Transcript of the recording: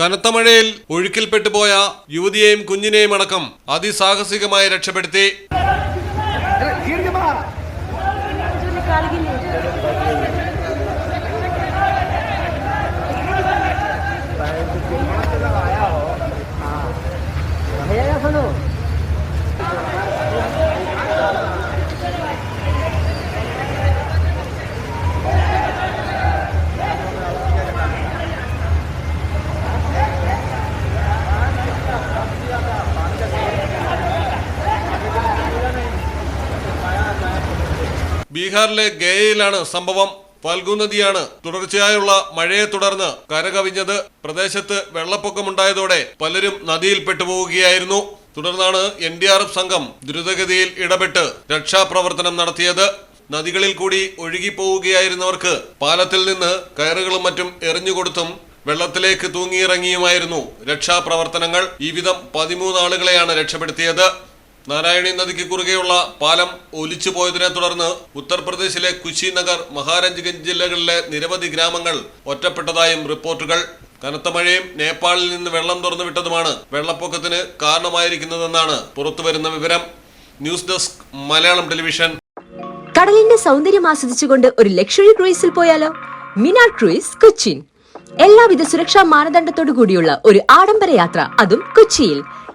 കനത്ത മഴയിൽ ഒഴുക്കിൽപ്പെട്ടു പോയ യുവതിയെയും കുഞ്ഞിനെയും അടക്കം അതിസാഹസികമായി രക്ഷപ്പെടുത്തി. ബീഹാറിലെ ഗയയിലാണ് സംഭവം. ഫൽഗു നദിയാണ് തുടർച്ചയായുള്ള മഴയെ തുടർന്ന് കരകവിഞ്ഞത്. പ്രദേശത്ത് വെള്ളപ്പൊക്കമുണ്ടായതോടെ പലരും നദിയിൽ പെട്ടുപോവുകയായിരുന്നു. തുടർന്നാണ് എൻ ഡി ആർ എഫ് സംഘം ദ്രുതഗതിയിൽ ഇടപെട്ട് രക്ഷാപ്രവർത്തനം നടത്തിയത്. നദികളിൽ കൂടി ഒഴുകിപ്പോവുകയായിരുന്നവർക്ക് പാലത്തിൽ നിന്ന് കയറുകളും മറ്റും എറിഞ്ഞുകൊടുത്തും വെള്ളത്തിലേക്ക് തൂങ്ങിയിറങ്ങിയുമായിരുന്നു രക്ഷാപ്രവർത്തനങ്ങൾ. ഈ വിധം പതിമൂന്ന് ആളുകളെയാണ് രക്ഷപ്പെടുത്തിയത്. നാരായണി നദിക്ക് കുറുകെയുള്ള പാലം ഒലിച്ചു പോയതിനെ തുടർന്ന് ഉത്തർപ്രദേശിലെ കുശിനഗർ മഹാരാജ്ഗഞ്ച് ജില്ലകളിലെ നിരവധി ഗ്രാമങ്ങൾ ഒറ്റപ്പെട്ടതായും റിപ്പോർട്ടുകൾ. കനത്ത മഴയും നേപ്പാളിൽ നിന്ന് വെള്ളം തുറന്നു വിട്ടതുമാണ് വെള്ളപ്പൊക്കത്തിന് കാരണമായിരിക്കുന്നതെന്നാണ് പുറത്തുവരുന്ന വിവരം. News desk Malayalam television. കടലിന്റെ സൗന്ദര്യം ആസ്വദിച്ചുകൊണ്ട് ഒരു ലക്ഷറി ക്രൂയിസിൽ പോയാലോ? മിനാർ ക്രൂയിസ് കൊച്ചിൻ. എല്ലാവിധ സുരക്ഷാ മാനദണ്ഡത്തോടു കൂടിയുള്ള ഒരു ആഡംബര യാത്ര അതും കൊച്ചിയിൽ.